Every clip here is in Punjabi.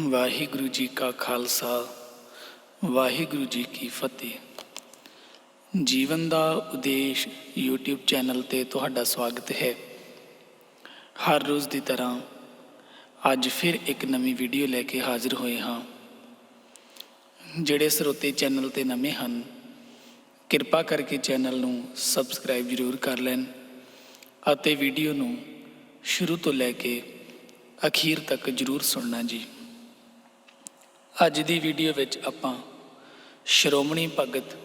ਵਾਹਿਗੁਰੂ ਜੀ ਕਾ ਖਾਲਸਾ, ਵਾਹਿਗੁਰੂ ਜੀ ਕੀ ਫਤਿਹ। ਜੀਵਨ ਦਾ ਉਦੇਸ਼ YouTube ਚੈਨਲ ਤੇ ਤੁਹਾਡਾ ਸਵਾਗਤ ਹੈ। ਹਰ ਰੋਜ਼ ਦੀ ਤਰ੍ਹਾਂ ਅੱਜ ਫਿਰ ਇੱਕ ਨਵੀਂ ਵੀਡੀਓ ਲੈ ਕੇ ਹਾਜ਼ਰ ਹੋਏ ਹਾਂ। ਜਿਹੜੇ ਸਰੋਤੇ ਚੈਨਲ ਤੇ ਨਵੇਂ ਹਨ, ਕਿਰਪਾ ਕਰਕੇ ਚੈਨਲ ਨੂੰ ਸਬਸਕ੍ਰਾਈਬ ਜ਼ਰੂਰ ਕਰ ਲੈਣ ਅਤੇ ਵੀਡੀਓ ਨੂੰ ਸ਼ੁਰੂ ਤੋਂ ਲੈ ਕੇ ਅਖੀਰ ਤੱਕ ਜ਼ਰੂਰ ਸੁਣਨਾ ਜੀ। ਅੱਜ ਦੀ ਵੀਡੀਓ ਵਿੱਚ ਆਪਾਂ ਸ਼੍ਰੋਮਣੀ ਭਗਤ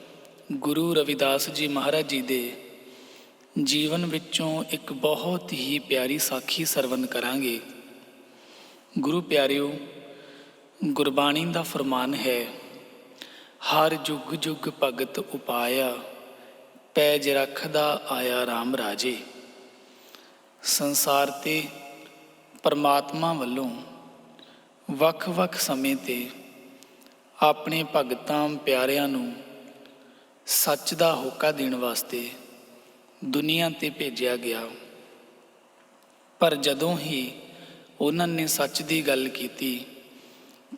ਗੁਰੂ ਰਵਿਦਾਸ ਜੀ ਮਹਾਰਾਜ ਜੀ ਦੇ ਜੀਵਨ ਵਿੱਚੋਂ ਇੱਕ ਬਹੁਤ ਹੀ ਪਿਆਰੀ ਸਾਖੀ ਸਰਵਨ ਕਰਾਂਗੇ। ਗੁਰੂ ਪਿਆਰਿਓ, ਗੁਰਬਾਣੀ ਦਾ ਫਰਮਾਨ ਹੈ, ਹਰ ਜੁਗ ਜੁਗ ਭਗਤ ਉਪਾਇਆ, ਪੈਜ ਰੱਖਦਾ ਆਇਆ RAM ਰਾਜੇ। ਸੰਸਾਰ ਤੇ ਪਰਮਾਤਮਾ ਵੱਲੋਂ ਵੱਖ-ਵੱਖ ਸਮੇਂ ਤੇ ਆਪਣੇ ਭਗਤਾਂ ਪਿਆਰਿਆਂ ਨੂੰ ਸੱਚ ਦਾ ਹੋਕਾ ਦੇਣ ਵਾਸਤੇ ਦੁਨੀਆ ਤੇ ਭੇਜਿਆ ਗਿਆ। ਪਰ ਜਦੋਂ ਹੀ ਉਹਨਾਂ ਨੇ ਸੱਚ ਦੀ ਗੱਲ ਕੀਤੀ,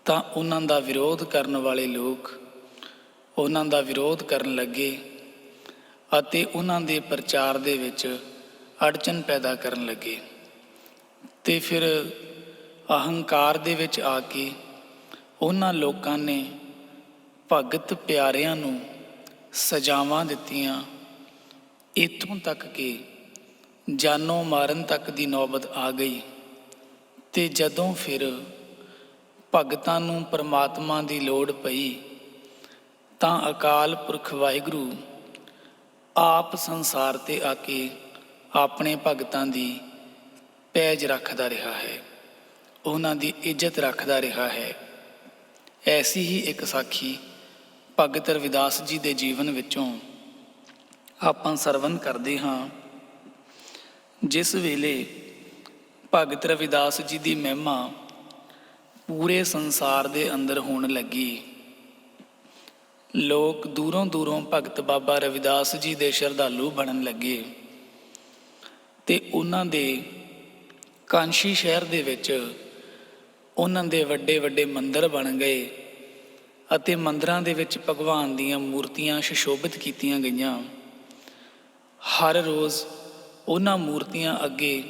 ਤਾਂ ਉਹਨਾਂ ਦਾ ਵਿਰੋਧ ਕਰਨ ਵਾਲੇ ਲੋਕ ਉਹਨਾਂ ਦਾ ਵਿਰੋਧ ਕਰਨ ਲੱਗੇ ਅਤੇ ਉਹਨਾਂ ਦੇ ਪ੍ਰਚਾਰ ਦੇ ਵਿੱਚ ਅੜਚਨ ਪੈਦਾ ਕਰਨ ਲੱਗੇ। ਤੇ ਫਿਰ ਅਹੰਕਾਰ ਦੇ ਵਿੱਚ ਆ ਕੇ ਉਹਨਾਂ ਲੋਕਾਂ ਨੇ ਭਗਤ ਪਿਆਰਿਆਂ ਨੂੰ ਸਜ਼ਾਵਾਂ ਦਿੱਤੀਆਂ। ਇਥੋਂ ਤੱਕ ਕਿ ਜਾਨੋਂ ਮਾਰਨ ਤੱਕ ਦੀ ਨੌਬਤ ਆ ਗਈ ਤੇ ਜਦੋਂ ਫਿਰ ਭਗਤਾਂ ਨੂੰ ਪਰਮਾਤਮਾ ਦੀ ਲੋੜ ਪਈ ਤਾਂ ਅਕਾਲ ਪੁਰਖ ਵਾਹਿਗੁਰੂ ਆਪ ਸੰਸਾਰ ਤੇ ਆ ਕੇ ਆਪਣੇ ਭਗਤਾਂ ਦੀ ਪੈਜ ਰੱਖਦਾ ਰਿਹਾ ਹੈ। ਉਹਨਾਂ ਦੀ ਇੱਜ਼ਤ ਰੱਖਦਾ ਰਿਹਾ ਹੈ। ਐਸੀ ਹੀ ਇੱਕ ਸਾਖੀ ਭਗਤ ਰਵਿਦਾਸ ਜੀ ਦੇ ਜੀਵਨ ਵਿੱਚੋਂ ਆਪਾਂ ਸਰਵਨ ਕਰਦੇ ਹਾਂ। ਜਿਸ ਵੇਲੇ ਭਗਤ ਰਵਿਦਾਸ ਜੀ ਦੀ ਮਹਿਮਾ ਪੂਰੇ ਸੰਸਾਰ ਦੇ ਅੰਦਰ ਹੋਣ ਲੱਗੀ, ਲੋਕ ਦੂਰੋਂ ਦੂਰੋਂ ਭਗਤ ਬਾਬਾ ਰਵਿਦਾਸ ਜੀ ਦੇ ਸ਼ਰਧਾਲੂ ਬਣਨ ਲੱਗੇ ਤੇ ਉਹਨਾਂ ਦੇ ਕਾਂਸ਼ੀ ਸ਼ਹਿਰ ਦੇ ਵਿੱਚ ਉਹਨਾਂ ਦੇ ਵੱਡੇ ਵੱਡੇ ਮੰਦਰ ਬਣ ਗਏ ਅਤੇ ਮੰਦਰਾਂ ਦੇ ਵਿੱਚ ਭਗਵਾਨ ਦੀਆਂ ਮੂਰਤੀਆਂ ਸ਼ਿਸ਼ੋਭਿਤ ਕੀਤੀਆਂ ਗਈਆਂ। ਹਰ ਰੋਜ਼ ਉਹਨਾਂ ਮੂਰਤੀਆਂ ਅੱਗੇ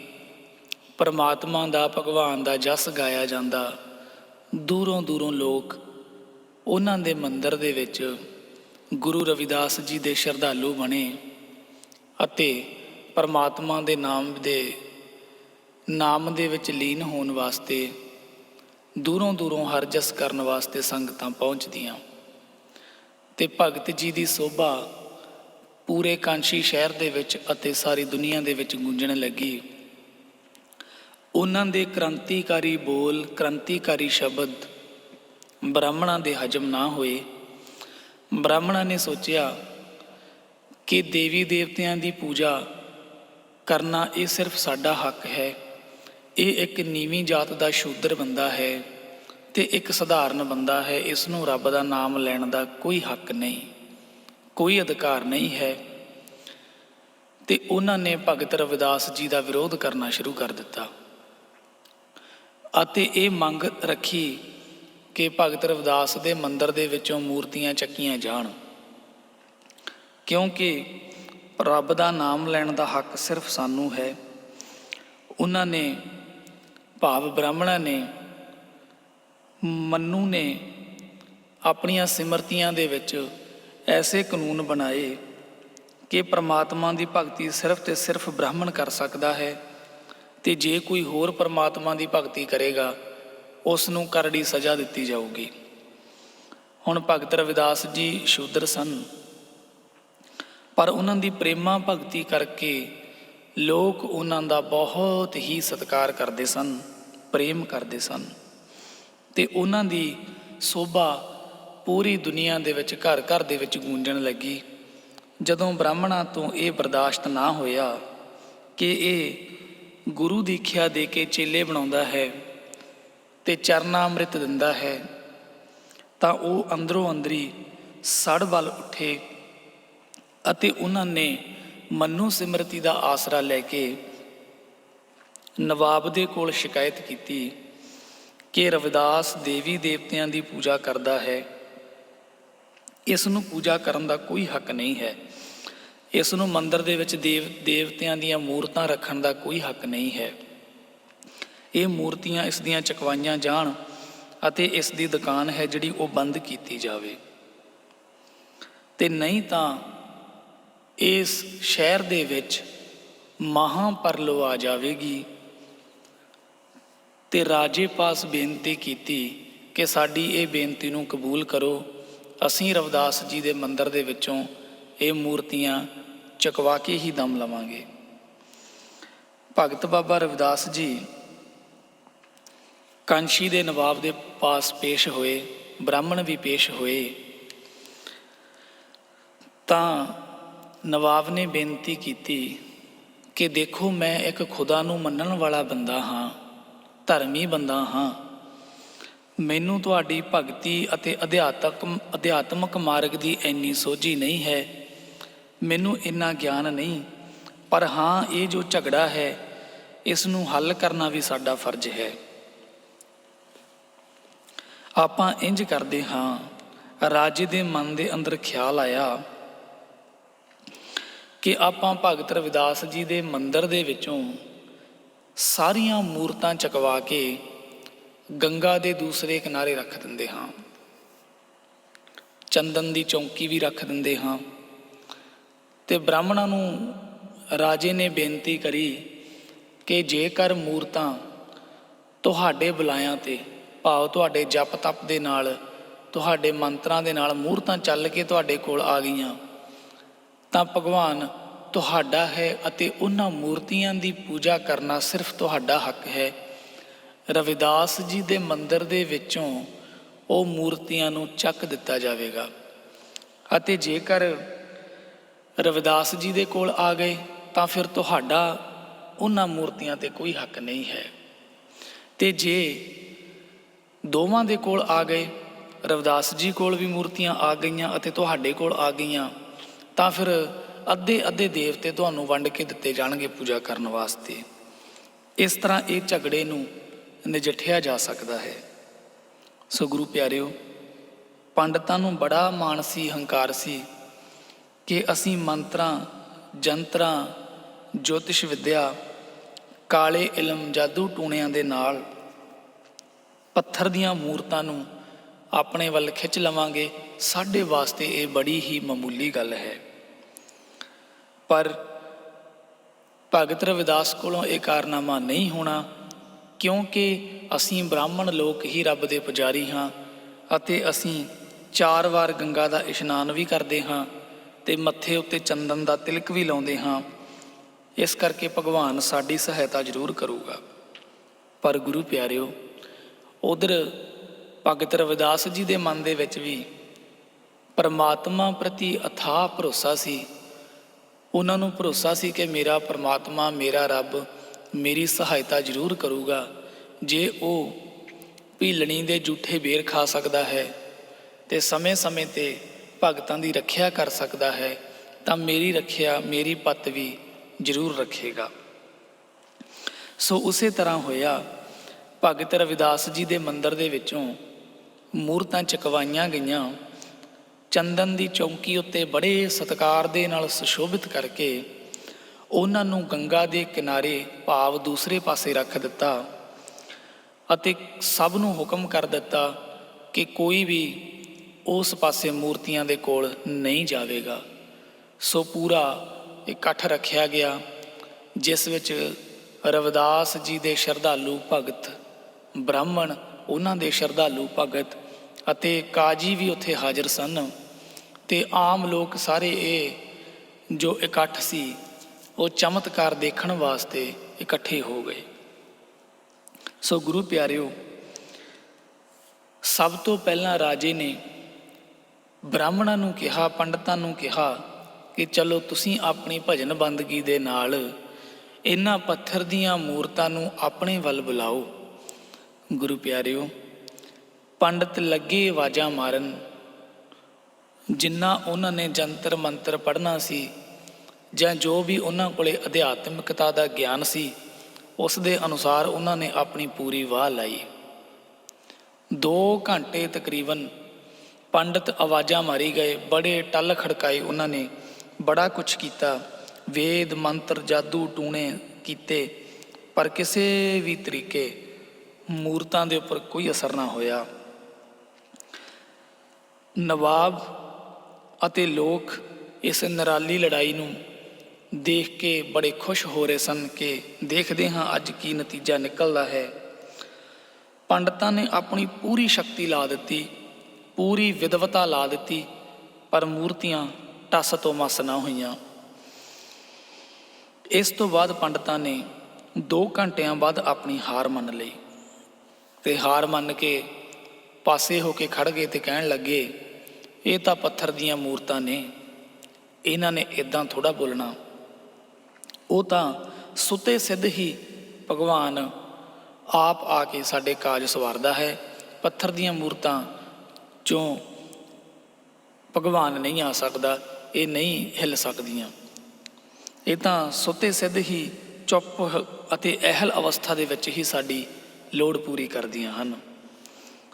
ਪਰਮਾਤਮਾ ਦਾ, ਭਗਵਾਨ ਦਾ ਜਸ ਗਾਇਆ ਜਾਂਦਾ। ਦੂਰੋਂ ਦੂਰੋਂ ਲੋਕ ਉਹਨਾਂ ਦੇ ਮੰਦਰ ਦੇ ਵਿੱਚ ਗੁਰੂ ਰਵਿਦਾਸ ਜੀ ਦੇ ਸ਼ਰਧਾਲੂ ਬਣੇ ਅਤੇ ਪਰਮਾਤਮਾ ਦੇ ਨਾਮ ਦੇ ਨਾਮ ਦੇ ਵਿੱਚ ਲੀਨ ਹੋਣ ਵਾਸਤੇ ਦੂਰੋਂ ਦੂਰੋਂ ਹਰ ਜਸ ਕਰਨ ਵਾਸਤੇ ਸੰਗਤਾਂ ਪਹੁੰਚਦੀਆਂ। ਤੇ ਭਗਤ ਜੀ ਦੀ ਸੋਭਾ ਪੂਰੇ ਕਾਂਸ਼ੀ ਸ਼ਹਿਰ ਦੇ ਵਿੱਚ ਅਤੇ ਸਾਰੀ ਦੁਨੀਆ ਦੇ ਵਿੱਚ ਗੂੰਜਣ ਲੱਗੀ। ਉਹਨਾਂ ਦੇ ਕ੍ਰਾਂਤੀਕਾਰੀ ਬੋਲ, ਕ੍ਰਾਂਤੀਕਾਰੀ ਸ਼ਬਦ ਬ੍ਰਾਹਮਣਾਂ ਦੇ ਹਜਮ ਨਾ ਹੋਏ। ਬ੍ਰਾਹਮਣਾਂ ਨੇ ਸੋਚਿਆ ਕਿ ਦੇਵੀ ਦੇਵਤਿਆਂ ਦੀ ਪੂਜਾ ਕਰਨਾ ਇਹ ਸਿਰਫ ਸਾਡਾ ਹੱਕ ਹੈ। ਇਹ ਇੱਕ ਨੀਵੀਂ ਜਾਤ ਦਾ ਸ਼ੂਦਰ ਬੰਦਾ ਹੈ ਤੇ ਇੱਕ ਸਧਾਰਨ ਬੰਦਾ ਹੈ ਇਸ ਨੂੰ ਰੱਬ ਦਾ ਨਾਮ ਲੈਣ ਦਾ ਕੋਈ ਹੱਕ ਨਹੀਂ, ਕੋਈ ਅਧਿਕਾਰ ਨਹੀਂ ਹੈ। ਤੇ ਉਹਨਾਂ ਨੇ ਭਗਤ ਰਵਿਦਾਸ ਜੀ ਦਾ ਵਿਰੋਧ ਕਰਨਾ ਸ਼ੁਰੂ ਕਰ ਦਿੱਤਾ। ਅਤੇ ਇਹ ਮੰਗ ਰੱਖੀ ਕਿ ਭਗਤ ਰਵਿਦਾਸ ਦੇ ਮੰਦਰ ਦੇ ਵਿੱਚੋਂ ਮੂਰਤੀਆਂ ਚੱਕੀਆਂ ਜਾਣ। ਕਿਉਂਕਿ ਰੱਬ ਦਾ ਨਾਮ ਲੈਣ ਦਾ ਹੱਕ ਸਿਰਫ ਸਾਨੂੰ ਹੈ। ਉਹਨਾਂ ਨੇ ਭਾਵ ਬ੍ਰਾਹਮਣਾਂ ਨੇ, ਮੰਨੂ ਨੇ ਆਪਣੀਆਂ ਸਿਮਰਤੀਆਂ ਦੇ ਵਿੱਚ ਐਸੇ ਕਾਨੂੰਨ ਬਣਾਏ ਕਿ ਪ੍ਰਮਾਤਮਾ ਦੀ ਭਗਤੀ ਸਿਰਫ ਤੇ ਸਿਰਫ ਬ੍ਰਾਹਮਣ ਕਰ ਸਕਦਾ ਹੈ ਤੇ ਜੇ ਕੋਈ ਹੋਰ ਪ੍ਰਮਾਤਮਾ ਦੀ ਭਗਤੀ ਕਰੇਗਾ ਉਸ ਨੂੰ ਕਰੜੀ ਸਜ਼ਾ ਦਿੱਤੀ ਜਾਊਗੀ। ਹੁਣ ਭਗਤ ਰਵਿਦਾਸ ਜੀ ਸ਼ੂਦਰ ਸਨ, ਪਰ ਉਹਨਾਂ ਦੀ ਪ੍ਰੇਮਾ ਭਗਤੀ ਕਰਕੇ ਲੋਕ ਉਹਨਾਂ ਦਾ ਬਹੁਤ ਹੀ ਸਤਿਕਾਰ ਕਰਦੇ ਸਨ, ਪ੍ਰੇਮ ਕਰਦੇ ਸਨ। ਤੇ ਉਹਨਾਂ ਦੀ ਸੋਭਾ ਪੂਰੀ ਦੁਨੀਆ ਦੇ ਵਿੱਚ ਘਰ ਘਰ ਦੇ ਵਿੱਚ ਗੂੰਜਣ ਲੱਗੀ। ਜਦੋਂ ਬ੍ਰਾਹਮਣਾਂ ਤੋਂ ਇਹ ਬਰਦਾਸ਼ਤ ਨਾ ਹੋਇਆ ਕਿ ਇਹ ਗੁਰੂ ਦੀਖਿਆ ਦੇ ਕੇ ਚੇਲੇ ਬਣਾਉਂਦਾ ਹੈ ਤੇ ਚਰਨਾ ਅੰਮ੍ਰਿਤ ਦਿੰਦਾ ਹੈ, ਤਾਂ ਉਹ ਅੰਦਰੋਂ ਅੰਦਰੀ ਸੜ ਵੱਲ ਉੱਠੇ ਅਤੇ ਉਹਨਾਂ ਨੇ ਮੰਨੂ ਸਿਮਰਤੀ ਦਾ ਆਸਰਾ ਲੈ ਕੇ ਨਵਾਬ ਦੇ ਕੋਲ ਸ਼ਿਕਾਇਤ ਕੀਤੀ ਕਿ ਰਵਿਦਾਸ ਦੇਵੀ ਦੇਵਤਿਆਂ ਦੀ ਪੂਜਾ ਕਰਦਾ ਹੈ। ਇਸ ਨੂੰ ਪੂਜਾ ਕਰਨ ਦਾ ਕੋਈ ਹੱਕ ਨਹੀਂ ਹੈ। ਇਸ ਨੂੰ ਮੰਦਿਰ ਦੇ ਵਿੱਚ ਦੇਵ, ਦੇਵਤਿਆਂ ਦੀਆਂ ਮੂਰਤਾਂ ਰੱਖਣ ਦਾ ਕੋਈ ਹੱਕ ਨਹੀਂ ਹੈ। ਇਹ ਮੂਰਤੀਆਂ ਇਸ ਦੀਆਂ ਚਕਵਾਈਆਂ ਜਾਣ ਅਤੇ ਇਸ ਦੀ ਦੁਕਾਨ ਹੈ ਜਿਹੜੀ ਉਹ ਬੰਦ ਕੀਤੀ ਜਾਵੇ। ਤੇ ਨਹੀਂ ਤਾਂ ਇਸ ਸ਼ਹਿਰ ਦੇ ਵਿੱਚ ਮਹਾਂ ਪਰਲੋ ਆ ਜਾਵੇਗੀ। ਤੇ ਰਾਜੇ ਪਾਸ ਬੇਨਤੀ ਕੀਤੀ ਕਿ ਸਾਡੀ ਇਹ ਬੇਨਤੀ ਨੂੰ ਕਬੂਲ ਕਰੋ। ਅਸੀਂ ਰਵਿਦਾਸ ਜੀ ਦੇ ਮੰਦਿਰ ਦੇ ਵਿੱਚੋਂ ਇਹ ਮੂਰਤੀਆਂ ਚਕਵਾ ਕੇ ਹੀ ਦਮ ਲਵਾਂਗੇ। ਭਗਤ ਬਾਬਾ ਰਵਿਦਾਸ ਜੀ ਕਾਂਸ਼ੀ ਦੇ ਨਵਾਬ ਦੇ ਪਾਸ ਪੇਸ਼ ਹੋਏ, ਬ੍ਰਾਹਮਣ ਵੀ ਪੇਸ਼ ਹੋਏ। ਤਾਂ ਨਵਾਬ ਨੇ ਬੇਨਤੀ ਕੀਤੀ ਕਿ ਦੇਖੋ ਮੈਂ ਇੱਕ ਖੁਦਾ ਨੂੰ ਮੰਨਣ ਵਾਲਾ ਬੰਦਾ ਹਾਂ, ਧਰਮੀ ਬੰਦਾ ਹਾਂ। ਮੈਨੂੰ ਤੁਹਾਡੀ ਭਗਤੀ ਅਤੇ ਅਧਿਆਤਕ, ਅਧਿਆਤਮਕ ਮਾਰਗ ਦੀ ਇੰਨੀ ਸੋਝੀ ਨਹੀਂ ਹੈ। ਮੈਨੂੰ ਇੰਨਾ ਗਿਆਨ ਨਹੀਂ, ਪਰ ਹਾਂ, ਇਹ ਜੋ ਝਗੜਾ ਹੈ ਇਸ ਨੂੰ ਹੱਲ ਕਰਨਾ ਵੀ ਸਾਡਾ ਫਰਜ਼ ਹੈ। ਆਪਾਂ ਇੰਜ ਕਰਦੇ ਹਾਂ, ਰਾਜੇ ਦੇ ਮਨ ਦੇ ਅੰਦਰ ਖਿਆਲ ਆਇਆ ਕਿ ਆਪਾਂ ਭਗਤ ਰਵਿਦਾਸ ਜੀ ਦੇ ਮੰਦਿਰ ਦੇ ਵਿੱਚੋਂ ਸਾਰੀਆਂ ਮੂਰਤਾਂ ਚਕਵਾ ਕੇ ਗੰਗਾ ਦੇ ਦੂਸਰੇ ਕਿਨਾਰੇ ਰੱਖ ਦਿੰਦੇ ਹਾਂ। ਚੰਦਨ ਦੀ ਚੌਂਕੀ ਵੀ ਰੱਖ ਦਿੰਦੇ ਹਾਂ ਤੇ ਬ੍ਰਾਹਮਣਾਂ ਨੂੰ ਰਾਜੇ ਨੇ ਬੇਨਤੀ ਕਰੀ ਕਿ ਜੇਕਰ ਮੂਰਤਾਂ ਤੁਹਾਡੇ ਬੁਲਾਇਆਂ ਤੇ, ਭਾਵ ਤੁਹਾਡੇ ਜਪ ਤਪ ਦੇ ਨਾਲ, ਤੁਹਾਡੇ ਮੰਤਰਾਂ ਦੇ ਨਾਲ ਮੂਰਤਾਂ ਚੱਲ ਕੇ ਤੁਹਾਡੇ ਕੋਲ ਆ ਗਈਆਂ ਤਾਂ ਭਗਵਾਨ ਤੁਹਾਡਾ ਹੈ ਅਤੇ ਉਹਨਾਂ ਮੂਰਤੀਆਂ ਦੀ ਪੂਜਾ ਕਰਨਾ ਸਿਰਫ ਤੁਹਾਡਾ ਹੱਕ ਹੈ। ਰਵਿਦਾਸ ਜੀ ਦੇ ਮੰਦਿਰ ਦੇ ਵਿੱਚੋਂ ਉਹ ਮੂਰਤੀਆਂ ਨੂੰ ਚੱਕ ਦਿੱਤਾ ਜਾਵੇਗਾ। ਅਤੇ ਜੇਕਰ ਰਵਿਦਾਸ ਜੀ ਦੇ ਕੋਲ ਆ ਗਏ, ਤਾਂ ਫਿਰ ਤੁਹਾਡਾ ਉਹਨਾਂ ਮੂਰਤੀਆਂ ਤੇ ਕੋਈ ਹੱਕ ਨਹੀਂ ਹੈ। ਤੇ ਜੇ ਦੋਵਾਂ ਦੇ ਕੋਲ ਆ ਗਏ, ਰਵਿਦਾਸ ਜੀ ਕੋਲ ਵੀ ਮੂਰਤੀਆਂ ਆ ਗਈਆਂ ਅਤੇ ਤੁਹਾਡੇ ਕੋਲ ਆ ਗਈਆਂ ਤਾਂ ਫਿਰ ਅੱਧੇ ਅੱਧੇ ਦੇਵਤੇ ਤੁਹਾਨੂੰ ਵੰਡ ਕੇ ਦਿੱਤੇ ਜਾਣਗੇ ਪੂਜਾ ਕਰਨ ਵਾਸਤੇ। ਇਸ ਤਰ੍ਹਾਂ ਇਹ ਝਗੜੇ ਨੂੰ ਨਜਿੱਠਿਆ ਜਾ ਸਕਦਾ ਹੈ। ਸੋ ਗੁਰੂ ਪਿਆਰਿਓ, ਪੰਡਤਾਂ ਨੂੰ ਬੜਾ ਮਾਣ ਸੀ, ਹੰਕਾਰ ਸੀ ਕਿ ਅਸੀਂ ਮੰਤਰਾਂ, ਜੰਤਰਾਂ, ਜੋਤਿਸ਼ ਵਿਦਿਆ, ਕਾਲੇ ਇਲਮ, ਜਾਦੂ ਟੂਣਿਆਂ ਦੇ ਨਾਲ ਪੱਥਰ ਦੀਆਂ ਮੂਰਤਾਂ ਨੂੰ ਆਪਣੇ ਵੱਲ ਖਿੱਚ ਲਵਾਂਗੇ। ਸਾਡੇ ਵਾਸਤੇ ਇਹ ਬੜੀ ਹੀ ਮਾਮੂਲੀ ਗੱਲ ਹੈ। ਪਰ ਭਗਤ ਰਵਿਦਾਸ ਕੋਲੋਂ ਇਹ ਕਾਰਨਾਮਾ ਨਹੀਂ ਹੋਣਾ, ਕਿਉਂਕਿ ਅਸੀਂ ਬ੍ਰਾਹਮਣ ਲੋਕ ਹੀ ਰੱਬ ਦੇ ਪੁਜਾਰੀ ਹਾਂ ਅਤੇ ਅਸੀਂ ਚਾਰ ਵਾਰ ਗੰਗਾ ਦਾ ਇਸ਼ਨਾਨ ਵੀ ਕਰਦੇ ਹਾਂ ਤੇ ਮੱਥੇ ਉੱਤੇ ਚੰਦਨ ਦਾ ਤਿਲਕ ਵੀ ਲਾਉਂਦੇ ਹਾਂ। ਇਸ ਕਰਕੇ ਭਗਵਾਨ ਸਾਡੀ ਸਹਾਇਤਾ ਜ਼ਰੂਰ ਕਰੂਗਾ। ਪਰ ਗੁਰੂ ਪਿਆਰਿਓ, ਉਧਰ ਭਗਤ ਰਵਿਦਾਸ ਜੀ ਦੇ ਮਨ ਦੇ ਵਿੱਚ ਵੀ ਪਰਮਾਤਮਾ ਪ੍ਰਤੀ ਅਥਾਹ ਭਰੋਸਾ ਸੀ ਉਹਨਾਂ ਨੂੰ ਭਰੋਸਾ ਸੀ ਕਿ ਮੇਰਾ ਪਰਮਾਤਮਾ, ਮੇਰਾ ਰੱਬ ਮੇਰੀ ਸਹਾਇਤਾ ਜ਼ਰੂਰ ਕਰੂਗਾ। ਜੇ ਉਹ ਭੀਲਣੀ ਦੇ ਝੂਠੇ ਬੇਰ ਖਾ ਸਕਦਾ ਹੈ ਤੇ ਸਮੇਂ-ਸਮੇਂ ਤੇ ਭਗਤਾਂ ਦੀ ਰੱਖਿਆ ਕਰ ਸਕਦਾ ਹੈ, ਤਾਂ ਮੇਰੀ ਰੱਖਿਆ, ਮੇਰੀ ਪੱਤ ਵੀ ਜ਼ਰੂਰ ਰੱਖੇਗਾ। ਸੋ ਉਸੇ ਤਰ੍ਹਾਂ ਹੋਇਆ। ਭਗਤ ਰਵਿਦਾਸ ਜੀ ਦੇ ਮੰਦਰ ਦੇ ਵਿੱਚੋਂ ਮੂਰਤਾਂ ਚਕਵਾਈਆਂ ਗਈਆਂ। ਚੰਦਨ ਦੀ ਚੌਂਕੀ ਉੱਤੇ ਬੜੇ ਸਤਕਾਰ ਦੇ ਨਾਲ ਸੁਸ਼ੋਭਿਤ ਕਰਕੇ ਉਹਨਾਂ ਨੂੰ ਗੰਗਾ ਦੇ ਕਿਨਾਰੇ ਭਾਵ ਦੂਸਰੇ ਪਾਸੇ ਰੱਖ ਦਿੱਤਾ ਅਤੇ ਸਭ ਨੂੰ ਹੁਕਮ ਕਰ ਦਿੱਤਾ ਕਿ ਕੋਈ ਵੀ ਉਸ ਪਾਸੇ ਮੂਰਤੀਆਂ ਦੇ ਕੋਲ ਨਹੀਂ ਜਾਵੇਗਾ। ਸੋ ਪੂਰਾ ਇਕੱਠ ਰੱਖਿਆ ਗਿਆ, ਜਿਸ ਵਿੱਚ ਰਵਿਦਾਸ ਜੀ ਦੇ ਸ਼ਰਧਾਲੂ ਭਗਤ, ਬ੍ਰਾਹਮਣ ਉਹਨਾਂ ਦੇ ਸ਼ਰਧਾਲੂ ਭਗਤ ਅਤੇ ਕਾਜੀ ਵੀ ਉੱਥੇ ਹਾਜ਼ਰ ਸਨ ਤੇ ਆਮ ਲੋਕ ਸਾਰੇ ਇਹ ਜੋ ਇਕੱਠ ਸੀ, ਉਹ ਚਮਤਕਾਰ ਦੇਖਣ ਵਾਸਤੇ ਇਕੱਠੇ ਹੋ ਗਏ। ਸੋ ਗੁਰੂ ਪਿਆਰਿਓ, ਸਭ ਤੋਂ ਪਹਿਲਾਂ ਰਾਜੇ ਨੇ ਬ੍ਰਾਹਮਣਾਂ ਨੂੰ ਕਿਹਾ, ਪੰਡਤਾਂ ਨੂੰ ਕਿਹਾ ਕਿ ਚਲੋ ਤੁਸੀਂ ਆਪਣੀ ਭਜਨ ਬੰਦਗੀ ਦੇ ਨਾਲ ਇਹਨਾਂ ਪੱਥਰ ਦੀਆਂ ਮੂਰਤਾਂ ਨੂੰ ਆਪਣੇ ਵੱਲ ਬੁਲਾਓ। ਗੁਰੂ ਪਿਆਰਿਓ ਪੰਡਤ ਲੱਗੇ ਆਵਾਜ਼ਾਂ ਮਾਰਨ। ਜਿੰਨਾ ਉਹਨਾਂ ਨੇ ਜੰਤਰ ਮੰਤਰ ਪੜ੍ਹਨਾ ਸੀ ਜਾਂ ਜੋ ਵੀ ਉਹਨਾਂ ਕੋਲੇ ਅਧਿਆਤਮਿਕਤਾ ਦਾ ਗਿਆਨ ਸੀ, ਉਸ ਦੇ ਅਨੁਸਾਰ ਉਹਨਾਂ ਨੇ ਆਪਣੀ ਪੂਰੀ ਵਾਹ ਲਾਈ। 2 ਘੰਟੇ ਤਕਰੀਬਨ ਪੰਡਤ ਆਵਾਜ਼ਾਂ ਮਾਰੀ ਗਏ, ਬੜੇ ਟੱਲ ਖੜਕਾਏ ਉਹਨਾਂ ਨੇ। ਬੜਾ ਕੁਝ ਕੀਤਾ, ਵੇਦ, ਮੰਤਰ, ਜਾਦੂ, ਟੂਣੇ ਕੀਤੇ, ਪਰ ਕਿਸੇ ਵੀ ਤਰੀਕੇ ਮੂਰਤਾਂ ਦੇ ਉੱਪਰ ਕੋਈ ਅਸਰ ਨਾ ਹੋਇਆ। ਨਵਾਬ ਅਤੇ ਲੋਕ ਇਸ ਨਿਰਾਲੀ ਲੜਾਈ ਨੂੰ ਦੇਖ ਕੇ ਬੜੇ ਖੁਸ਼ ਹੋ ਰਹੇ ਸਨ ਕਿ ਦੇਖਦੇ ਹਾਂ ਅੱਜ ਕੀ ਨਤੀਜਾ ਨਿਕਲਦਾ ਹੈ। ਪੰਡਤਾਂ ਨੇ ਆਪਣੀ ਪੂਰੀ ਸ਼ਕਤੀ ਲਾ ਦਿੱਤੀ, ਪੂਰੀ ਵਿਦਵਤਾ ਲਾ ਦਿੱਤੀ, ਪਰ ਮੂਰਤੀਆਂ ਟਸ ਤੋਂ ਮਸ ਨਾ ਹੋਈਆਂ। ਇਸ ਤੋਂ ਬਾਅਦ ਪੰਡਤਾਂ ਨੇ 2 ਘੰਟਿਆਂ ਬਾਅਦ ਆਪਣੀ ਹਾਰ ਮੰਨ ਲਈ ਤੇ ਹਾਰ ਮੰਨ ਕੇ ਪਾਸੇ ਹੋ ਕੇ ਖੜ ਗਏ ਤੇ ਕਹਿਣ ਲੱਗੇ, ਇਹ ਤਾਂ ਪੱਥਰ ਦੀਆਂ ਮੂਰਤਾਂ ਨੇ, ਇਹਨਾਂ ਨੇ ਇਦਾਂ ਥੋੜਾ ਬੋਲਣਾ। ਉਹ ਤਾਂ ਸੁੱਤੇ ਸਿੱਧ ਹੀ ਭਗਵਾਨ ਆਪ ਆ ਕੇ ਸਾਡੇ ਕਾਜ ਸਵਾਰਦਾ ਹੈ, ਪੱਥਰ ਦੀਆਂ ਮੂਰਤਾਂ ਚੋਂ ਭਗਵਾਨ ਨਹੀਂ ਆ ਸਕਦਾ, ਇਹ ਨਹੀਂ ਹਿੱਲ ਸਕਦੀਆਂ। ਇਹ ਤਾਂ ਸੁੱਤੇ ਸਿੱਧ ਹੀ ਚੁੱਪ ਅਤੇ ਅਹਿਲ ਅਵਸਥਾ ਦੇ ਵਿੱਚ ਹੀ ਸਾਡੀ ਲੋੜ ਪੂਰੀ ਕਰਦੀਆਂ ਹਨ।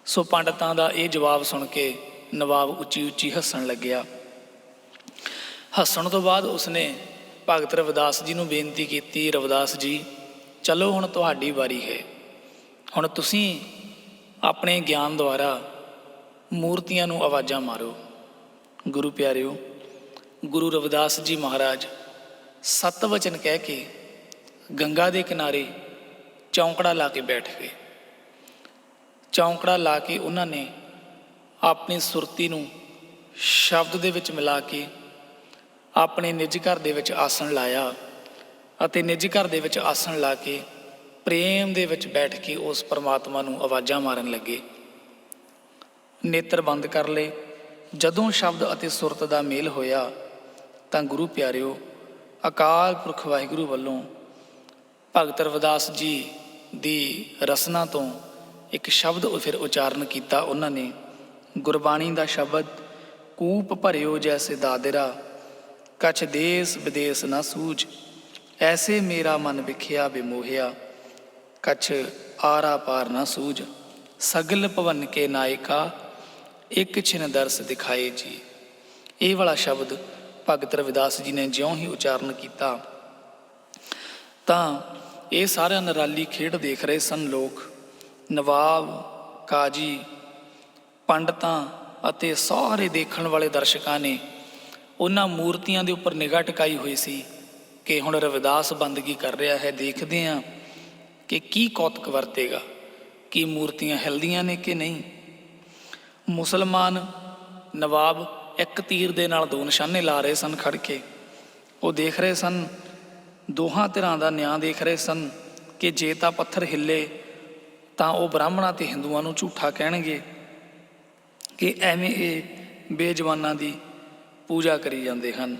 ਸੋ ਪੰਡਤਾਂ ਦਾ ਇਹ ਜਵਾਬ ਸੁਣ ਕੇ ਨਵਾਬ ਉੱਚੀ ਉੱਚੀ ਹੱਸਣ ਲੱਗਿਆ। ਹੱਸਣ ਤੋਂ ਬਾਅਦ ਉਸਨੇ ਭਗਤ ਰਵਿਦਾਸ ਜੀ ਨੂੰ ਬੇਨਤੀ ਕੀਤੀ, ਰਵਿਦਾਸ ਜੀ, ਚਲੋ ਹੁਣ ਤੁਹਾਡੀ ਵਾਰੀ ਹੈ। ਹੁਣ ਤੁਸੀਂ ਆਪਣੇ ਗਿਆਨ ਦੁਆਰਾ ਮੂਰਤੀਆਂ ਨੂੰ ਆਵਾਜ਼ਾਂ ਮਾਰੋ। ਗੁਰੂ ਪਿਆਰਿਓ, ਗੁਰੂ ਰਵਿਦਾਸ ਜੀ ਮਹਾਰਾਜ, ਸਤ ਵਚਨ ਕਹਿ ਕੇ ਗੰਗਾ ਦੇ ਕਿਨਾਰੇ ਚੌਂਕੜਾ ਲਾ ਕੇ ਬੈਠ ਗਏ। ਚੌਂਕੜਾ ਲਾ ਕੇ ਉਹਨਾਂ ਨੇ ਆਪਣੀ ਸੁਰਤੀ ਨੂੰ ਸ਼ਬਦ ਦੇ ਵਿੱਚ ਮਿਲਾ ਕੇ ਆਪਣੇ ਨਿੱਜ ਘਰ ਦੇ ਵਿੱਚ ਆਸਣ ਲਾਇਆ ਅਤੇ ਨਿੱਜ ਘਰ ਦੇ ਵਿੱਚ ਆਸਣ ਲਾ ਕੇ ਪ੍ਰੇਮ ਦੇ ਵਿੱਚ ਬੈਠ ਕੇ ਉਸ ਪਰਮਾਤਮਾ ਨੂੰ ਆਵਾਜ਼ਾਂ ਮਾਰਨ ਲੱਗੇ। ਨੇਤਰ ਬੰਦ ਕਰ ਲਏ। ਜਦੋਂ ਸ਼ਬਦ ਅਤੇ ਸੁਰਤ ਦਾ ਮੇਲ ਹੋਇਆ ਤਾਂ ਗੁਰੂ ਪਿਆਰਿਓ, ਅਕਾਲ ਪੁਰਖ ਵਾਹਿਗੁਰੂ ਵੱਲੋਂ ਭਗਤ ਰਵਿਦਾਸ ਜੀ ਦੀ ਰਸਨਾ ਤੋਂ ਇੱਕ ਸ਼ਬਦ ਉਹ ਫਿਰ ਉਚਾਰਨ ਕੀਤਾ ਉਹਨਾਂ ਨੇ। ਗੁਰਬਾਣੀ ਦਾ ਸ਼ਬਦ, ਕੂਪ ਭਰਿਓ ਜੈਸੇ ਦਾਦਰਾ, ਕਛ ਦੇਸ ਵਿਦੇਸ ਨਾ ਸੂਝ, ਐਸੇ ਮੇਰਾ ਮਨ ਵਿਖਿਆ ਬਿਮੋਹਿਆ ਕਛ ਆਰਾ ਪਾਰ ਨਾ ਸੂਝ, ਸਗਲ ਭਵਨ ਕੇ ਨਾਇਕਾ, ਇੱਕ ਛਿਨ ਦਰਸ ਦਿਖਾਏ ਜੀ। ਇਹ ਵਾਲਾ ਸ਼ਬਦ ਭਗਤ ਰਵਿਦਾਸ ਜੀ ਨੇ ਜਿਉਂ ਹੀ ਉਚਾਰਨ ਕੀਤਾ। ਤਾਂ ਇਹ ਸਾਰਿਆਂ ਨਰਾਲੀ ਖੇਡ ਦੇਖ ਰਹੇ ਸਨ ਲੋਕ। ਨਵਾਬ, ਕਾਜੀ, ਪੰਡਤਾਂ ਅਤੇ ਸਾਰੇ ਦੇਖਣ ਵਾਲੇ ਦਰਸ਼ਕਾਂ ਨੇ ਉਹਨਾਂ ਮੂਰਤੀਆਂ ਦੇ ਉੱਪਰ ਨਿਗਾਹ ਟਿਕਾਈ ਹੋਈ ਸੀ ਕਿ ਹੁਣ ਰਵਿਦਾਸ ਬੰਦਗੀ ਕਰ ਰਿਹਾ ਹੈ। ਦੇਖਦੇ ਹਾਂ ਕਿ ਕੀ ਕੌਤਕ ਵਰਤੇਗਾ, ਕੀ ਮੂਰਤੀਆਂ ਹਿਲਦੀਆਂ ਨੇ ਕਿ ਨਹੀਂ। ਮੁਸਲਮਾਨ ਨਵਾਬ ਇੱਕ ਤੀਰ ਦੇ ਨਾਲ ਦੋ ਨਿਸ਼ਾਨੇ ਲਾ ਰਹੇ ਸਨ ਖੜ ਕੇ। ਉਹ ਦੇਖ ਰਹੇ ਸਨ, ਦੋਹਾਂ ਧਿਰਾਂ ਦਾ ਨਿਆਂ ਦੇਖ ਰਹੇ ਸਨ ਕਿ ਜੇ ਤਾਂ ਪੱਥਰ ਹਿੱਲੇ ਤਾਂ ਉਹ ਬ੍ਰਾਹਮਣਾਂ ਤੇ ਹਿੰਦੂਆਂ ਨੂੰ ਝੂਠਾ ਕਹਿਣਗੇ ਕਿ ਐਵੇਂ ਇਹ ਬੇਜਵਾਨਾਂ ਦੀ ਪੂਜਾ ਕਰੀ ਜਾਂਦੇ ਹਨ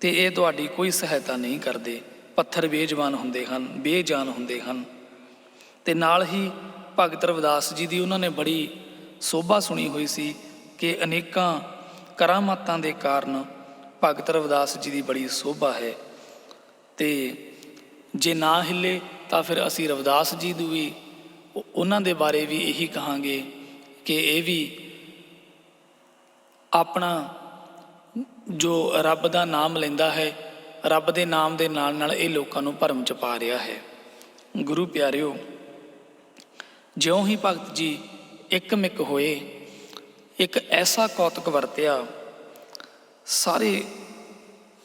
ਤੇ ਇਹ ਤੁਹਾਡੀ ਕੋਈ ਸਹਾਇਤਾ ਨਹੀਂ ਕਰਦੇ। ਪੱਥਰ ਬੇਜਵਾਨ ਹੁੰਦੇ ਹਨ, ਬੇਜਾਨ ਹੁੰਦੇ ਹਨ। ਤੇ ਨਾਲ ਹੀ ਭਗਤ ਰਵਿਦਾਸ ਜੀ ਦੀ ਉਹਨਾਂ ਨੇ ਬੜੀ ਸੋਭਾ ਸੁਣੀ ਹੋਈ ਸੀ ਕਿ ਅਨੇਕਾਂ ਕਰਾਮਾਤਾਂ ਦੇ ਕਾਰਨ ਭਗਤ ਰਵਿਦਾਸ ਜੀ ਦੀ ਬੜੀ ਸੋਭਾ ਹੈ। ਤੇ ਜੇ ਨਾ ਹਿੱਲੇ ਤਾਂ ਫਿਰ ਅਸੀਂ ਰਵਿਦਾਸ ਜੀ ਨੂੰ ਵੀ ਉਹਨਾਂ ਦੇ ਬਾਰੇ ਵੀ ਇਹੀ ਕਹਾਂਗੇ ਕਿ ਇਹ ਵੀ ਆਪਣਾ ਜੋ ਰੱਬ ਦਾ ਨਾਮ ਲੈਂਦਾ ਹੈ, ਰੱਬ ਦੇ ਨਾਮ ਦੇ ਨਾਲ ਨਾਲ ਇਹ ਲੋਕਾਂ ਨੂੰ ਭਰਮ ਚ ਪਾ ਰਿਹਾ ਹੈ। ਗੁਰੂ ਪਿਆਰਿਓ, ਜਿਉਂ ਹੀ ਭਗਤ ਜੀ ਇੱਕ ਮਿਕ ਹੋਏ, ਇੱਕ ਐਸਾ ਕੌਤਕ ਵਰਤਿਆ, ਸਾਰੇ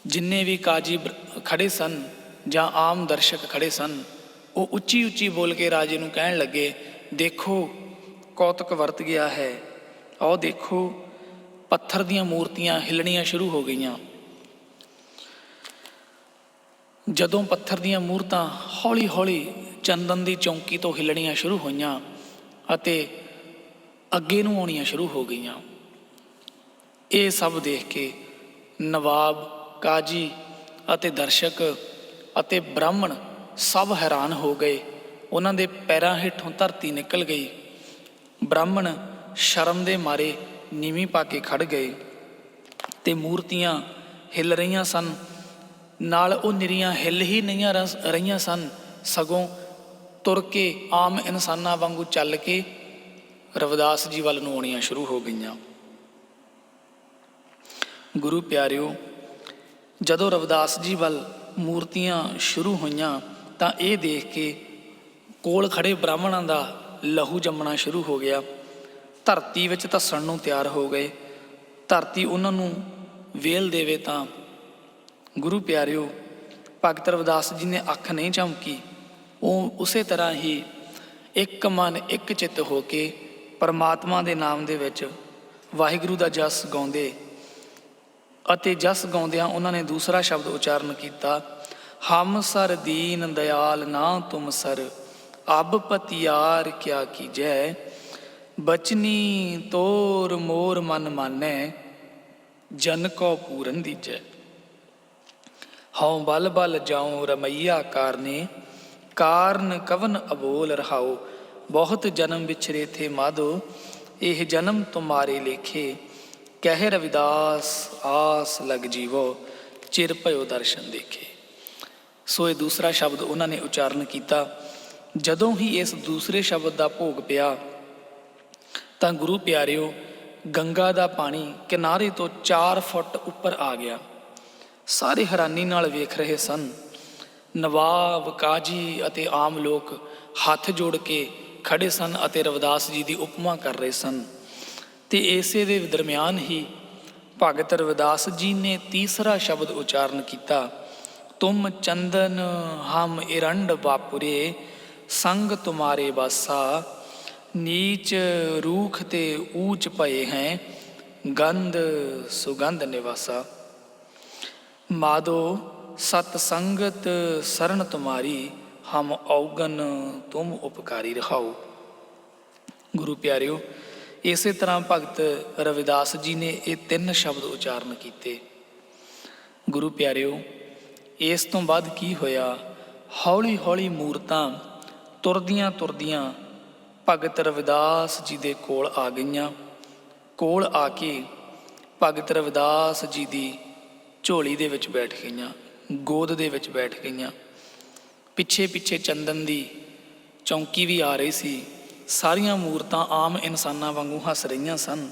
ਜਿੰਨੇ ਵੀ ਕਾਜੀ ਬਰ- ਖੜੇ ਸਨ ਜਾਂ ਆਮ ਦਰਸ਼ਕ ਖੜੇ ਸਨ ਉਹ ਉੱਚੀ ਉੱਚੀ ਬੋਲ ਕੇ ਰਾਜੇ ਨੂੰ ਕਹਿਣ ਲੱਗੇ, ਦੇਖੋ, ਕੌਤਕ ਵਰਤ ਗਿਆ ਹੈ। ਆਓ ਦੇਖੋ, ਪੱਥਰ ਦੀਆਂ ਮੂਰਤੀਆਂ ਹਿੱਲਣੀਆਂ ਸ਼ੁਰੂ ਹੋ ਗਈਆਂ। ਜਦੋਂ ਪੱਥਰ ਦੀਆਂ ਮੂਰਤਾਂ ਹੌਲੀ-ਹੌਲੀ ਚੰਦਨ ਦੀ ਚੌਂਕੀ ਤੋਂ ਹਿੱਲਣੀਆਂ ਸ਼ੁਰੂ ਹੋਈਆਂ ਅਤੇ ਅੱਗੇ ਨੂੰ ਆਉਣੀਆਂ ਸ਼ੁਰੂ ਹੋ ਗਈਆਂ, ਇਹ ਸਭ ਦੇਖ ਕੇ ਨਵਾਬ, ਕਾਜੀ ਅਤੇ ਦਰਸ਼ਕ ਅਤੇ ਬ੍ਰਾਹਮਣ ਸਭ ਹੈਰਾਨ ਹੋ ਗਏ। ਉਹਨਾਂ ਦੇ ਪੈਰਾਂ ਹੇਠੋਂ ਧਰਤੀ ਨਿਕਲ ਗਈ। ਬ੍ਰਾਹਮਣ ਸ਼ਰਮ ਦੇ ਮਾਰੇ ਨੀਵੀਂ ਪਾ ਕੇ ਖੜ ਗਏ ਤੇ ਮੂਰਤੀਆਂ ਹਿੱਲ ਰਹੀਆਂ ਸਨ। ਨਾਲ ਉਹ ਨਿਰੀਆਂ ਹਿੱਲ ਹੀ ਨਹੀਂ ਰਹੀਆਂ ਸਨ। ਸਗੋਂ ਤੁਰ ਕੇ ਆਮ ਇਨਸਾਨਾਂ ਵਾਂਗੂ ਚੱਲ ਕੇ ਰਵਿਦਾਸ ਜੀ ਵੱਲ ਨੂੰ ਆਉਣੀਆਂ ਸ਼ੁਰੂ ਹੋ ਗਈਆਂ। ਗੁਰੂ ਪਿਆਰਿਓ, ਜਦੋਂ ਰਵਿਦਾਸ ਜੀ ਵੱਲ ਮੂਰਤੀਆਂ ਸ਼ੁਰੂ ਹੋਈਆਂ ਤਾਂ ਇਹ ਦੇਖ ਕੇ ਕੋਲ ਖੜੇ ਬ੍ਰਾਹਮਣਾਂ ਦਾ ਲਹੂ ਜੰਮਣਾ ਸ਼ੁਰੂ ਹੋ ਗਿਆ। ਧਰਤੀ ਵਿੱਚ ਧੱਸਣ ਨੂੰ ਤਿਆਰ ਹੋ ਗਏ। ਧਰਤੀ ਉਹਨਾਂ ਨੂੰ ਵੇਲ ਦੇਵੇ ਤਾਂ ਗੁਰੂ ਪਿਆਰਿਓ, ਭਗਤ ਰਵਿਦਾਸ ਜੀ ਨੇ ਅੱਖ ਨਹੀਂ ਝਮਕੀ ਉਹ ਉਸੇ ਤਰ੍ਹਾਂ ਹੀ ਇੱਕ ਮਨ ਇੱਕ ਚਿੱਤ ਹੋ ਕੇ ਪਰਮਾਤਮਾ ਦੇ ਨਾਮ ਦੇ ਵਿੱਚ ਵਾਹਿਗੁਰੂ ਦਾ ਜਸ ਗਾਉਂਦੇ ਅਤੇ ਜਸ ਗਾਉਂਦਿਆਂ ਉਹਨਾਂ ਨੇ ਦੂਸਰਾ ਸ਼ਬਦ ਉਚਾਰਨ ਕੀਤਾ ਹਮ ਸਰ ਦੀਨ ਦਇਆਲ ਨਾ ਤੁਮ ਸਰ, ਅਬ ਪਤਿਆਰ ਕਿਆ ਕੀਜੈ? ਬਚਨੀ ਤੋਰ ਮੋਰ ਮਨ ਮਾਨੈ, ਜਨ ਕੋ ਪੂਰਨ ਦੀਜੈ। ਹਉ ਬਲ ਬਲ ਜਾਉ ਰਮਈਆ ਕਾਰਨੇ, ਕਾਰਨ ਕਵਨ ਅਬੋਲ ਰਹਾਉ, ਬਹੁਤ ਜਨਮ ਵਿਛਰੇ ਥੇ ਮਾਧੋ ਇਹ ਜਨਮ ਤੁਮਾਰੇ ਲੇਖੇ। ਕਹਿ ਰਵਿਦਾਸ ਆਸ ਲਗ ਜੀਵੋ, ਚਿਰ ਭਇਓ ਦਰਸ਼ਨ ਦੇਖੇ। ਸੋ ਇਹ ਦੂਸਰਾ ਸ਼ਬਦ ਉਹਨਾਂ ਨੇ ਉਚਾਰਨ ਕੀਤਾ। ਜਦੋਂ ਹੀ ਇਸ ਦੂਸਰੇ ਸ਼ਬਦ ਦਾ ਭੋਗ ਪਿਆ, ਤਾਂ ਗੁਰੂ ਪਿਆਰਿਓ, ਗੰਗਾ ਦਾ ਪਾਣੀ ਕਿਨਾਰੇ ਤੋਂ 4 ਫੁੱਟ ਉੱਪਰ ਆ ਗਿਆ। ਸਾਰੇ ਹੈਰਾਨੀ ਨਾਲ ਵੇਖ ਰਹੇ ਸਨ। ਨਵਾਬ, ਕਾਜੀ ਅਤੇ ਆਮ ਲੋਕ ਹੱਥ ਜੋੜ ਕੇ ਖੜੇ ਸਨ ਅਤੇ ਰਵਿਦਾਸ ਜੀ ਦੀ ਉਪਮਾ ਕਰ ਰਹੇ ਸਨ। ਤੇ ਇਸੇ ਦੇ ਦਰਮਿਆਨ ਹੀ ਭਗਤ ਰਵਿਦਾਸ ਜੀ ਨੇ ਤੀਸਰਾ ਸ਼ਬਦ ਉਚਾਰਨ ਕੀਤਾ। ਤੁਮ ਚੰਦਨ ਹਮ ਇਰੰਡ ਬਾਪੁਰੇ ਸੰਗ ਤੁਮਾਰੇ ਬਾਸਾ ਨੀਚ ਰੂਖ ਤੇ ਊਚ ਪਏ ਹੈ ਗੰਧ ਸੁਗੰਧ ਨਿਵਾਸਾ ਮਾਦੋ ਸਤ ਸੰਗਤ ਸਰਨ ਤੁਮਾਰੀ ਹਮ ਔਗਨ ਤੁਮ ਉਪਕਾਰੀ ਰਹਾਓ ਗੁਰੂ ਪਿਆਰਿਓ ਇਸੇ ਤਰ੍ਹਾਂ ਭਗਤ ਰਵਿਦਾਸ ਜੀ ਨੇ ਇਹ ਤਿੰਨ ਸ਼ਬਦ ਉਚਾਰਨ ਕੀਤੇ ਗੁਰੂ ਪਿਆਰਿਓ ਇਸ ਤੋਂ ਬਾਅਦ ਕੀ ਹੋਇਆ? ਹੌਲੀ ਹੌਲੀ ਮੂਰਤਾਂ ਤੁਰਦੀਆਂ ਤੁਰਦੀਆਂ ਭਗਤ ਰਵਿਦਾਸ ਜੀ ਦੇ ਕੋਲ ਆ ਗਈਆਂ। ਕੋਲ ਆ ਕੇ ਭਗਤ ਰਵਿਦਾਸ ਜੀ ਦੀ ਝੋਲੀ ਦੇ ਵਿੱਚ ਬੈਠ ਗਈਆਂ, ਗੋਦ ਦੇ ਵਿੱਚ ਬੈਠ ਗਈਆਂ। ਪਿੱਛੇ ਪਿੱਛੇ ਚੰਦਨ ਦੀ ਚੌਂਕੀ ਵੀ ਆ ਰਹੀ ਸੀ। ਸਾਰੀਆਂ ਮੂਰਤਾਂ ਆਮ ਇਨਸਾਨਾਂ ਵਾਂਗੂ ਹੱਸ ਰਹੀਆਂ ਸਨ।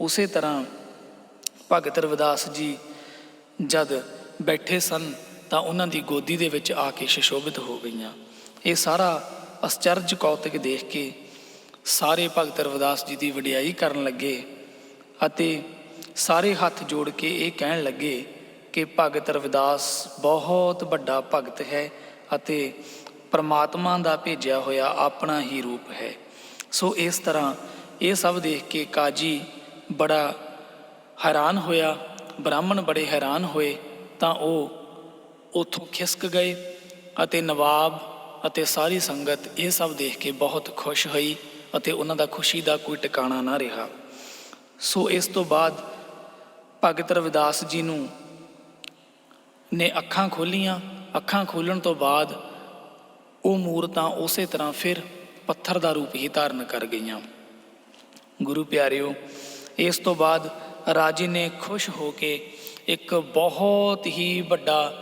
ਉਸੇ ਤਰ੍ਹਾਂ ਭਗਤ ਰਵਿਦਾਸ ਜੀ ਜਦ ਬੈਠੇ ਸਨ ਤਾਂ ਉਹਨਾਂ ਦੀ ਗੋਦੀ ਦੇ ਵਿੱਚ ਆ ਕੇ ਸ਼ਸ਼ੋਭਿਤ ਹੋ ਗਈਆਂ। ਇਹ ਸਾਰਾ ਅਸਚਰਜ ਕੌਤਕ ਦੇਖ ਕੇ ਸਾਰੇ ਭਗਤ ਰਵਿਦਾਸ ਜੀ ਦੀ ਵਡਿਆਈ ਕਰਨ ਲੱਗੇ ਅਤੇ ਸਾਰੇ ਹੱਥ ਜੋੜ ਕੇ ਇਹ ਕਹਿਣ ਲੱਗੇ ਕਿ ਭਗਤ ਰਵਿਦਾਸ ਬਹੁਤ ਵੱਡਾ ਭਗਤ ਹੈ ਅਤੇ ਪਰਮਾਤਮਾ ਦਾ ਭੇਜਿਆ ਹੋਇਆ ਆਪਣਾ ਹੀ ਰੂਪ ਹੈ। ਸੋ ਇਸ ਤਰ੍ਹਾਂ ਇਹ ਸਭ ਦੇਖ ਕੇ ਕਾਜੀ ਬੜਾ ਹੈਰਾਨ ਹੋਇਆ, ਬ੍ਰਾਹਮਣ ਬੜੇ ਹੈਰਾਨ ਹੋਏ ਤਾਂ ਉਹ ਉੱਥੋਂ ਖਿਸਕ ਗਏ ਅਤੇ ਨਵਾਬ ਅਤੇ ਸਾਰੀ ਸੰਗਤ ਇਹ ਸਭ ਦੇਖ ਕੇ ਬਹੁਤ ਖੁਸ਼ ਹੋਈ ਅਤੇ ਉਹਨਾਂ ਦਾ ਖੁਸ਼ੀ ਦਾ ਕੋਈ ਟਿਕਾਣਾ ਨਾ ਰਿਹਾ। ਸੋ ਇਸ ਤੋਂ ਬਾਅਦ ਭਗਤ ਰਵਿਦਾਸ ਜੀ ਨੂੰ ਨੇ ਅੱਖਾਂ ਖੋਲੀਆਂ। ਅੱਖਾਂ ਖੋਲਣ ਤੋਂ ਬਾਅਦ ਉਹ ਮੂਰਤਾਂ ਉਸੇ ਤਰ੍ਹਾਂ ਫਿਰ ਪੱਥਰ ਦਾ ਰੂਪ ਹੀ ਧਾਰਨ ਕਰ ਗਈਆਂ। ਗੁਰੂ ਪਿਆਰਿਓ, ਇਸ ਤੋਂ ਬਾਅਦ ਰਾਜੇ ਨੇ ਖੁਸ਼ ਹੋ ਕੇ ਇੱਕ ਬਹੁਤ ਹੀ ਵੱਡਾ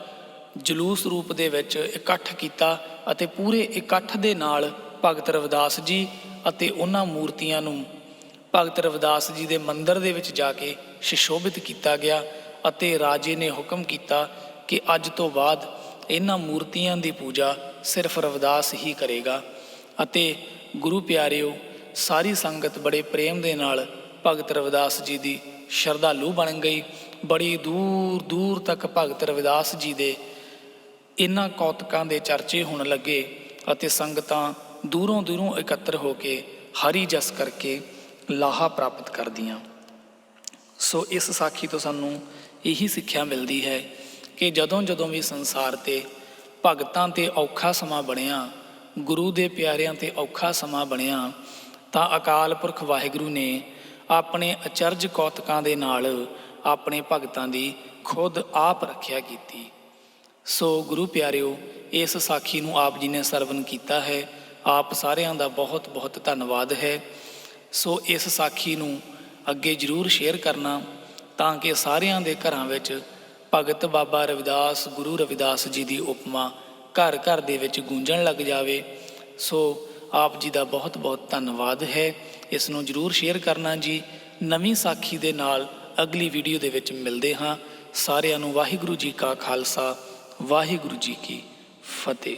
ਜਲੂਸ ਰੂਪ ਦੇ ਵਿੱਚ ਇਕੱਠ ਕੀਤਾ ਅਤੇ ਪੂਰੇ ਇਕੱਠ ਦੇ ਨਾਲ ਭਗਤ ਰਵਿਦਾਸ ਜੀ ਅਤੇ ਉਹਨਾਂ ਮੂਰਤੀਆਂ ਨੂੰ ਭਗਤ ਰਵਿਦਾਸ ਜੀ ਦੇ ਮੰਦਿਰ ਦੇ ਵਿੱਚ ਜਾ ਕੇ ਸ਼ਿਸ਼ੋਭਿਤ ਕੀਤਾ ਗਿਆ ਅਤੇ ਰਾਜੇ ਨੇ ਹੁਕਮ ਕੀਤਾ ਕਿ ਅੱਜ ਤੋਂ ਬਾਅਦ ਇਹਨਾਂ ਮੂਰਤੀਆਂ ਦੀ ਪੂਜਾ ਸਿਰਫ ਰਵਿਦਾਸ ਹੀ ਕਰੇਗਾ ਅਤੇ ਗੁਰੂ ਪਿਆਰਿਓ, ਸਾਰੀ ਸੰਗਤ ਬੜੇ ਪ੍ਰੇਮ ਦੇ ਨਾਲ ਭਗਤ ਰਵਿਦਾਸ ਜੀ ਦੀ ਸ਼ਰਧਾਲੂ ਬਣ ਗਈ। ਬੜੀ ਦੂਰ ਦੂਰ ਤੱਕ ਭਗਤ ਰਵਿਦਾਸ ਜੀ ਦੇ ਇਹਨਾਂ ਕੌਤਕਾਂ ਦੇ ਚਰਚੇ ਹੋਣ ਲੱਗੇ ਅਤੇ ਸੰਗਤਾਂ ਦੂਰੋਂ ਦੂਰੋਂ ਇਕੱਤਰ ਹੋ ਕੇ ਹਰੀ ਜਸ ਕਰਕੇ ਲਾਹਾ ਪ੍ਰਾਪਤ ਕਰਦੀਆਂ। ਸੋ ਇਸ ਸਾਖੀ ਤੋਂ ਸਾਨੂੰ ਇਹੀ ਸਿੱਖਿਆ ਮਿਲਦੀ ਹੈ ਕਿ ਜਦੋਂ ਜਦੋਂ ਵੀ ਸੰਸਾਰ ਤੇ ਭਗਤਾਂ ਤੇ ਔਖਾ ਸਮਾਂ ਬਣਿਆ, ਗੁਰੂ ਦੇ ਪਿਆਰਿਆਂ ਤੇ ਔਖਾ ਸਮਾਂ ਬਣਿਆ, ਤਾਂ ਅਕਾਲ ਪੁਰਖ ਵਾਹਿਗੁਰੂ ਨੇ ਆਪਣੇ ਅਚਰਜ ਕੌਤਕਾਂ ਦੇ ਨਾਲ ਆਪਣੇ ਭਗਤਾਂ ਦੀ ਖੁਦ ਆਪ ਰੱਖਿਆ ਕੀਤੀ। ਸੋ ਗੁਰੂ ਪਿਆਰਿਓ, ਇਸ ਸਾਖੀ ਨੂੰ ਆਪ ਜੀ ਨੇ ਸਰਵਨ ਕੀਤਾ ਹੈ। ਆਪ ਸਾਰਿਆਂ ਦਾ ਬਹੁਤ ਬਹੁਤ ਧੰਨਵਾਦ ਹੈ। ਸੋ ਇਸ ਸਾਖੀ ਨੂੰ ਅੱਗੇ ਜਰੂਰ ਸ਼ੇਅਰ ਕਰਨਾ ਤਾਂ ਕਿ ਸਾਰਿਆਂ ਦੇ ਘਰਾਂ ਵਿੱਚ ਭਗਤ ਬਾਬਾ ਰਵਿਦਾਸ, ਗੁਰੂ ਰਵਿਦਾਸ ਜੀ ਦੀ ਉਪਮਾ ਘਰ ਘਰ ਦੇ ਵਿੱਚ ਗੂੰਜਣ ਲੱਗ ਜਾਵੇ। ਸੋ ਆਪ ਜੀ ਦਾ ਬਹੁਤ ਬਹੁਤ ਧੰਨਵਾਦ ਹੈ। ਇਸ ਨੂੰ ਜਰੂਰ ਸ਼ੇਅਰ ਕਰਨਾ ਜੀ। ਨਵੀਂ ਸਾਖੀ ਦੇ ਨਾਲ ਅਗਲੀ ਵੀਡੀਓ ਦੇ ਵਿੱਚ ਮਿਲਦੇ ਹਾਂ। ਸਾਰਿਆਂ ਨੂੰ ਵਾਹਿਗੁਰੂ ਜੀ ਕਾ ਖਾਲਸਾ। ਵਾਹਿਗੁਰੂ ਜੀ ਕੀ ਫਤਿਹ।